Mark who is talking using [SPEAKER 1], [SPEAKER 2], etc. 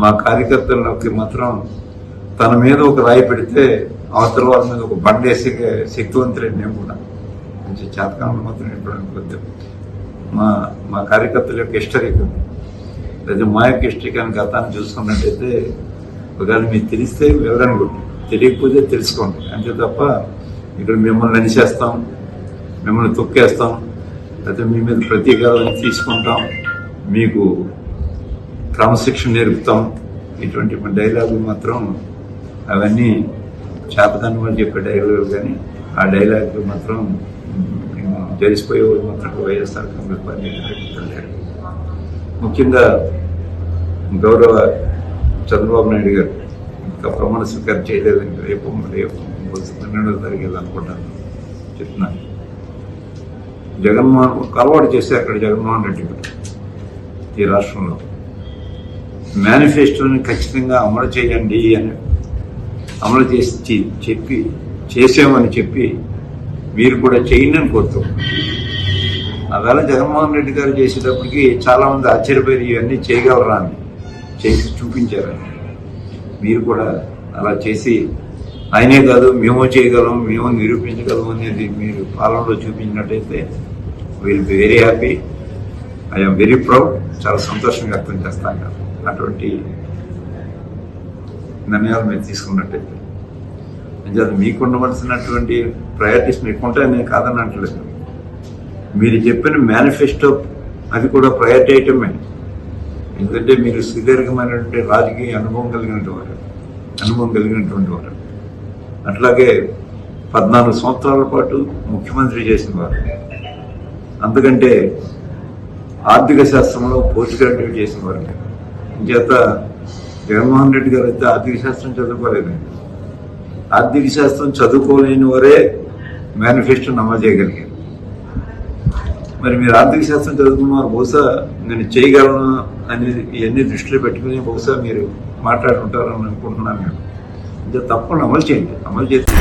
[SPEAKER 1] మా కార్యకర్తలకి మాత్రం తన మీద ఒక రాయి పెడితే అవతల వాళ్ళ మీద ఒక బండేసే శక్తివంతులే నేను కూడా. మంచి చేతకాలను మాత్రం ఇప్పుడు అనుకోద్దు మా మా కార్యకర్తల యొక్క హిస్టరీ లేదా మా యొక్క హిస్టరీ కానీ గతాన్ని చూసుకున్నట్టయితే ఒకవేళ మీకు తెలిస్తే వివరణ కొట్టి. తెలియకపోతే తెలుసుకోండి. అంతే తప్ప ఇక్కడ మిమ్మల్ని నడిచేస్తాం మిమ్మల్ని తొక్కేస్తాం లేకపోతే మీ మీద ప్రతీకారాన్ని తీసుకుంటాం మీకు క్రమశిక్షణ నేర్పుతాం. ఇటువంటి డైలాగులు మాత్రం అవన్నీ చేపదాన్ని వాళ్ళు చెప్పే డైలాగులు కానీ ఆ డైలాగులు మాత్రం మేము జరిసిపోయే మాత్రం వైఎస్ఆర్ కాంగ్రెస్ పార్టీ ముఖ్యంగా గౌరవ చంద్రబాబు నాయుడు గారు ఇంకా ప్రమాణ స్వీకారం చేయలేదు రేపు రేపు పన్నెండవ తారీఖు అనుకుంటాను చెప్తున్నాను జగన్మోహన్ ఒక అలవాటు అక్కడ జగన్మోహన్ రెడ్డి గారు ఈ రాష్ట్రంలో. మేనిఫెస్టోని ఖచ్చితంగా అమలు చేయండి అని అమలు చేసి చెప్పి చేసామని చెప్పి మీరు కూడా చేయండి అని కోరుతున్నాం అవేళ జగన్మోహన్ రెడ్డి గారు చేసేటప్పటికి చాలామంది ఆశ్చర్యపోయి ఇవన్నీ చేయగలరా అని చేసి చూపించారని మీరు కూడా అలా చేసి ఆయనే కాదు మేము చేయగలం మేము నిరూపించగలం అనేది మీరు పాలనలో చూపించినట్టయితే will be very happy I'm very proud చాలా సంతోషం వ్యక్తం చేస్తాను అటువంటి నిర్ణయాలు మీరు తీసుకున్నట్టయితే. నిజాలు మీకు ఉండవలసినటువంటి ప్రయారిటీస్ మీకు నేను కాదని అంటలేదు. మీరు చెప్పిన మేనిఫెస్టో అది కూడా ప్రయారిటీ ఐటమే ఎందుకంటే మీరు సుదీర్ఘమైనటువంటి రాజకీయ అనుభవం కలిగినటువంటి వారు. అనుభవం కలిగినటువంటి వారు. అట్లాగే పద్నాలుగు సంవత్సరాల పాటు ముఖ్యమంత్రి చేసిన వారు. అందుకంటే ఆర్థిక శాస్త్రంలో పోస్ట్ గ్రాడ్యుయేట్ చేసిన వారు. చేత జగన్మోహన్ రెడ్డి గారు అయితే ఆర్థిక శాస్త్రం చదువుకోలేదు. ఆర్థిక శాస్త్రం చదువుకోలేని వారే మేనిఫెస్టోని అమలు చేయగలిగారు. మరి మీరు ఆర్థిక శాస్త్రం చదువుకున్నారు బహుశా నేను చేయగలను అనేది ఇవన్నీ దృష్టిలో పెట్టుకుని బహుశా మీరు మాట్లాడుకుంటారని అనుకుంటున్నాను నేను. ఇంకా తప్పకుండా అమలు చేయండి. అమలు చేస్తే